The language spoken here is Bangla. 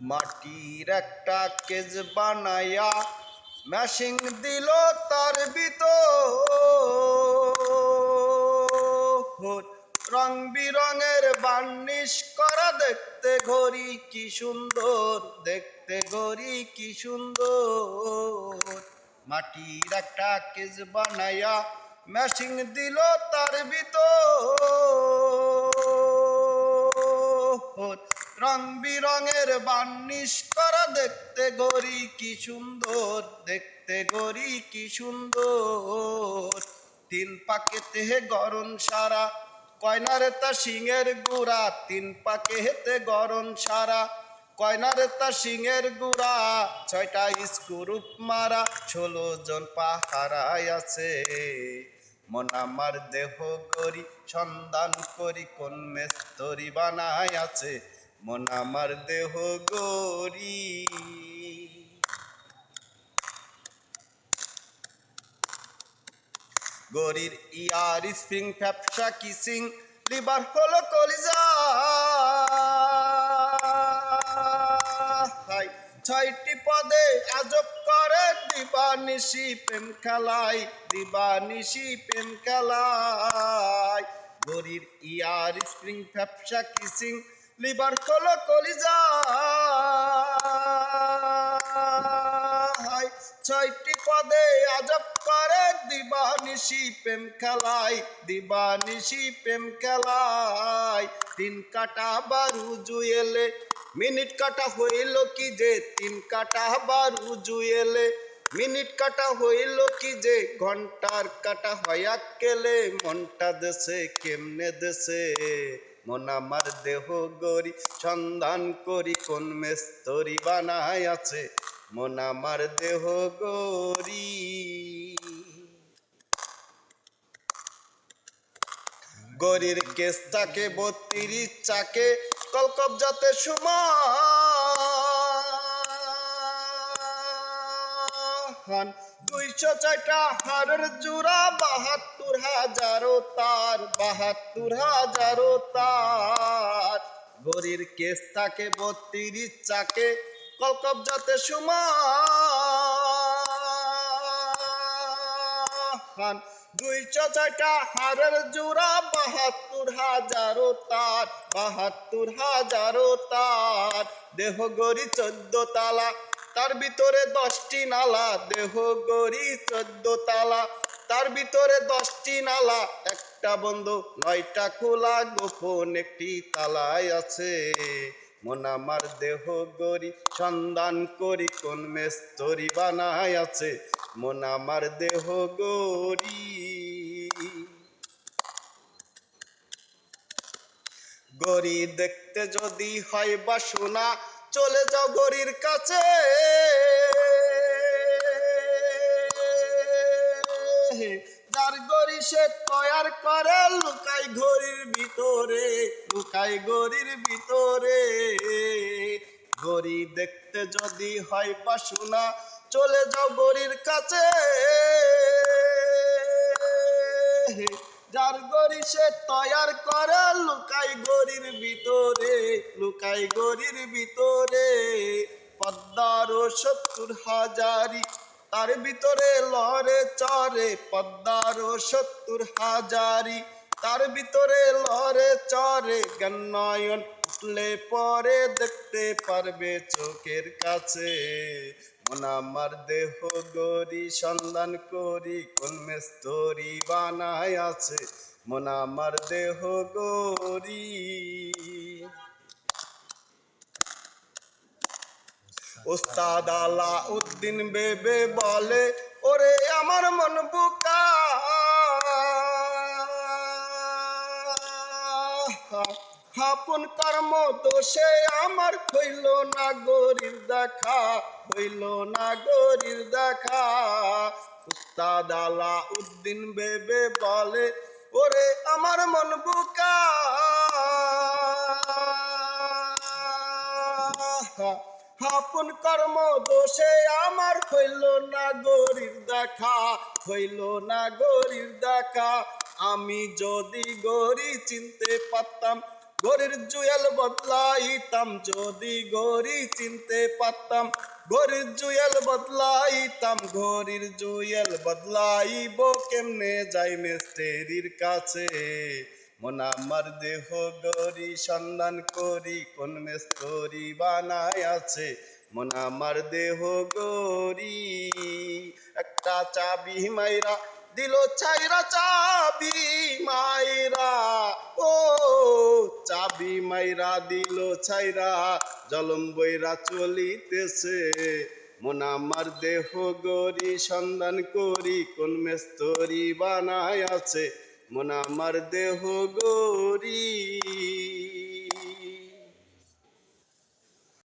মাটির একটা কেজ বানায়া ম্যাশিং দিল তার ভিতর। রং বিরঙের বার্নিশ করা দেখতে ঘড়ি কি সুন্দর, দেখতে ঘড়ি কি সুন্দর। মাটির একটা কেজ বানায়া ম্যাশিং দিল তার ভিতর। রং বিরঙের বার্নিশ করা দেখতে গড়ি কি সুন্দর, দেখতে গড়ি কি সুন্দর। তিন পাকেতে গরম সারা, কয়নারে তা সিংয়ের গুড়া। তিন পাকেতে গরম সারা, কয়নারে তা সিংয়ের গুড়া। ছয়টা স্কুরুপ মারা, ষোলো জন পাহারায় আছে। মন আমার দেহ গরি সন্ধান করি, কোন মেস্তরি বানায় আছে। মন আমার দেহ গরি গরির ইয়ার স্প্রিং, ফ্যাপসা কিসিং, লিভার হলো কলিজা। ছয়টি পদে আজব করে দিবানিশি প্রেম খেলাই, দিবানিশি প্রেম খেলাই। গরির ইয়ার স্প্রিং, ফ্যাপসা কিসিং লিভার হলো কলিজা। ছয়টি পদে আজব করে দিবানিশি প্রেম খেলাই দিবানিশি প্রেম খেলাই তিন কাটা বারু জুয়েলে, মিনিট কাটা হইল কি যে? তিন কাটা বারু জুয়েলে, মিনিট কাটা হইল কি যে? ঘণ্টার কাটা হয়া কেলে মনটা দেশে, কেমনে দেশে? মন আমার দেহ গরি সন্ধান করি, কোন মেস্তরি বানায় আছে। মন আমার দেহ গরি গরির কেসটাকে বত্রিশ চাকে কলকব যাতে সমান দুইশো চারটা হারের জোড়া, বাহাত্তর হাজারো তার, বাহাত্তর হাজারো তার। গরির কেস থাকে বত্রিশ চাকে কলকব যাতে সমান। দুইশো ছয়টা হারের জোড়া, বাহাত্তর হাজারো তার, বাহাত্তর হাজারো তার। দেহ গড়ি চোদ্দ তালা তার ভিতরে দশটি নালা, দেহ, গড়ি, চোদ্দ তালা। তার ভিতরে দশটি নালা, একটা বন্ধ, নয়টা খোলা, গোপন একটি তালায় আছে। মন আমার দেহ গরি সন্ধান করি, কোন মেস্তরি বানায় আছে। মন আমার দেহ গরি গরি দেখতে যদি হয় বা শোনা চলে যাও গরির কাছে। যার গরি সে তৈয়ার করে, লুকাই ঘড়ির ভিতরে, লুকাই গরির ভিতরে। গরি দেখতে যদি হয় বা শোনা চলে যাও গরির কাছে। যার গরি সে তৈয়ার করে, লুকাই গরির ভিতরে, লুকাই গরির ভিতরে। পদ্মার সত্তর হাজারি তার ভিতরে লড়ে চরে পদ্মার সত্তর হাজারি তার ভিতরে লরে চরে গন্নয়ন উঠলে পরে দেখতে পারবে চোখের কাছে। মন আমার দেহ গরি সন্ধান করি, কোন মেস্তরি বানায় আছে। মন আমার দেহ গরি ওস্তাদ আলা উদ্দিন বেবে বলে, ওরে আমার মন বুকা হাপন কর্ম দোষে আমার হইল না গরির দেখা, হইল না গরির দেখা। উস্তাদ আলা উদ্দিন বেবে বলে, ওরে আমার মন বুকা। আপন কর্ম দোষে আমার হইল না গরির দেখা, হইল না গরির দেখা। আমি যদি গরি চিনতে পারতাম গরির জুয়েল বদলাইতাম। যদি গরি চিনতে পারতাম গরির জুয়েল বদলাইতাম। ঘড়ির জুয়েল বদলাইব কেমনে যাই মেস্টেরির কাছে? মন আমার দেহ গরি সন্ধান করি, কোন মেস্তরি বানায় আছে? মন আমার দেহ গরি একটা চাবি মাইরা দিল ছাইরা চাবি মাইরা, ও চাবি মাইরা দিল ছাইরা, জলম বইরা চলিতেছে। মন আমার দেহ গরি সন্ধান করি, কোন মেস্তরি বানায় আছে। মন আমার দেহ গরি